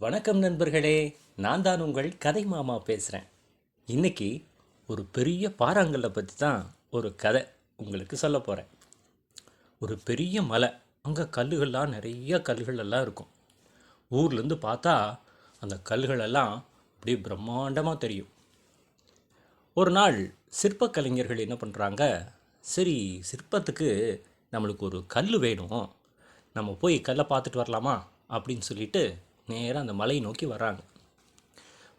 வணக்கம் நண்பர்களே நான் தான் உங்கள் கதை மாமா பேசுகிறேன் இன்னைக்கு ஒரு பெரிய பாறாங்கல்லை பற்றி தான் ஒரு கதை உங்களுக்கு சொல்ல போகிறேன் ஒரு பெரிய மலை அங்கே கல்லுகள்லாம் நிறைய கல்லுகளெல்லாம் இருக்கும். ஊர்லேருந்து பார்த்தா அந்த கல்லுகளெல்லாம் அப்படியே பிரம்மாண்டமாக தெரியும். ஒரு நாள் சிற்பக் கலைஞர்கள் என்ன பண்ணுறாங்க சரி சிற்பத்துக்கு நம்மளுக்கு ஒரு கல் வேணும். நம்ம போய் கல்லை பார்த்துட்டு வரலாமா அப்படின்னு சொல்லிட்டு நேராக அந்த மலையை நோக்கி வர்றாங்க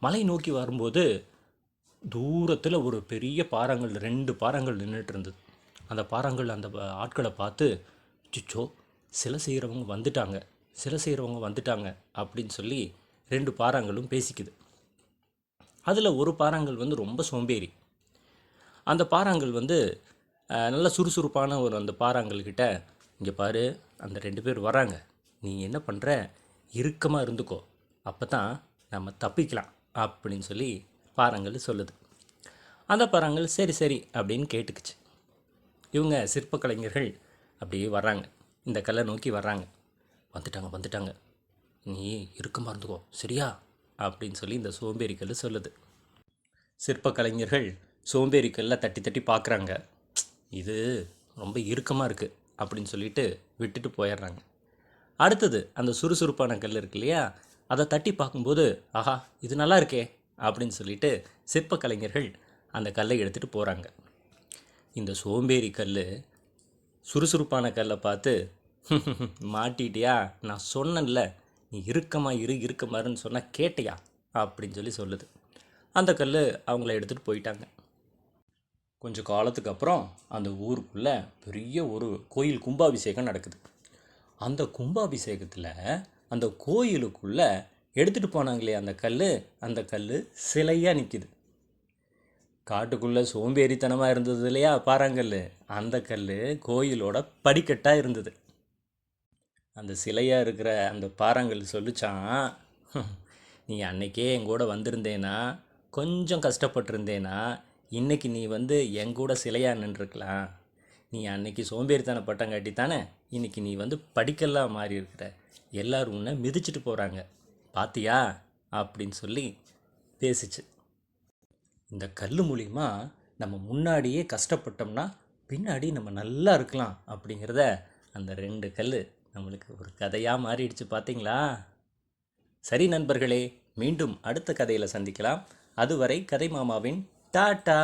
மலை நோக்கி வரும்போது தூரத்தில் ஒரு பெரிய பாறாங்கல் ரெண்டு பாறாங்கல் நின்றுட்டு இருந்தது. அந்த பாறாங்கல் அந்த ஆட்களை பார்த்து சிச்சோ சிலை செய்கிறவங்க வந்துட்டாங்க. சிலை செய்கிறவங்க வந்துட்டாங்க. அப்படின்னு சொல்லி ரெண்டு பாறாங்களும் பேசிக்குது. அதில் ஒரு பாறாங்கல் வந்து ரொம்ப சோம்பேறி. அந்த பாறாங்கல் வந்து நல்ல சுறுசுறுப்பான ஒரு அந்த பாறாங்கள்கிட்ட இங்கே பாரு அந்த ரெண்டு பேர் வராங்க நீ என்ன பண்ணுற இறுக்கமாக இருந்துக்கோ. அப்போ தான் நம்ம தப்பிக்கலாம் அப்படின்னு சொல்லி பாறாங்கல் சொல்லுது. அந்த பாறாங்கல் சரி சரி அப்படின்னு கேட்டுக்குச்சு. இவங்க சிற்ப கலைஞர்கள் அப்படியே வர்றாங்க. இந்த கல்லை நோக்கி வர்றாங்க. வந்துட்டாங்க வந்துட்டாங்க. நீ இறுக்கமாக இருந்துக்கோ. சரியா? அப்படின்னு சொல்லி இந்த சோம்பேறி கல் சொல்லுது. சிற்பக்கலைஞர்கள் சோம்பேறி கல்லை தட்டி தட்டி பார்க்குறாங்க இது ரொம்ப இறுக்கமாக இருக்குது அப்படின்னு சொல்லிட்டு விட்டுட்டு போயிடுறாங்க. அடுத்தது அந்த சுறுசுறுப்பான கல் இருக்கு இல்லையா? அதை தட்டி பார்க்கும்போது ஆஹா இது நல்லா இருக்கே அப்படின்னு சொல்லிட்டு சிற்ப கலைஞர்கள் அந்த கல்லை எடுத்துகிட்டு போகிறாங்க இந்த சோம்பேறி கல் சுறுசுறுப்பான கல்லை பார்த்து மாட்டிட்டியா? நான் சொன்னேன்ல நீ இறுக்கமா இரு இருக்கமாருன்னு சொன்னால் கேட்டியா? அப்படின்னு சொல்லி சொல்லுது. அந்த கல் அவங்கள எடுத்துகிட்டு போயிட்டாங்க. கொஞ்சம் காலத்துக்கு அப்புறம் அந்த ஊருக்குள்ளே பெரிய ஒரு கோயில் கும்பாபிஷேகம் நடக்குது. அந்த கும்பாபிஷேகத்தில் அந்த கோயிலுக்குள்ளே எடுத்துகிட்டு போனாங்களே அந்த கல் அந்த கல் சிலையாக நிற்கிது காட்டுக்குள்ளே சோம்பேறித்தனமாக இருந்தது இல்லையா பாறாங்கல் அந்த கல் கோயிலோட படிக்கட்டாக இருந்தது. அந்த சிலையாக இருக்கிற அந்த பாறாங்கல் சொல்லிச்சான் நீ அன்னைக்கே எங்கூட வந்திருந்தேனா? கொஞ்சம் கஷ்டப்பட்டிருந்தேனா? இன்றைக்கி நீ வந்து எங்கூட சிலையாக நின்றுருக்கலாம். நீ அன்னைக்கு சோம்பேறித்தனப்பட்டங்காட்டி தானே? இன்னைக்கு நீ வந்து படிக்கலாம் மாறி இருக்கிற. எல்லோரும் உன்னை மிதிச்சிட்டு போகிறாங்க பாத்தியா? அப்படின்னு சொல்லி பேசிச்சு. இந்த கல் மூலிமா நம்ம முன்னாடியே கஷ்டப்பட்டோம்னா பின்னாடி நம்ம நல்லா இருக்கலாம் அப்படிங்கிறத அந்த ரெண்டு கல் நம்மளுக்கு ஒரு கதையாக மாறிடுச்சு பார்த்தீங்களா சரி நண்பர்களே மீண்டும் அடுத்த கதையில் சந்திக்கலாம். அதுவரை கதை மாமாவின் டாட்டா!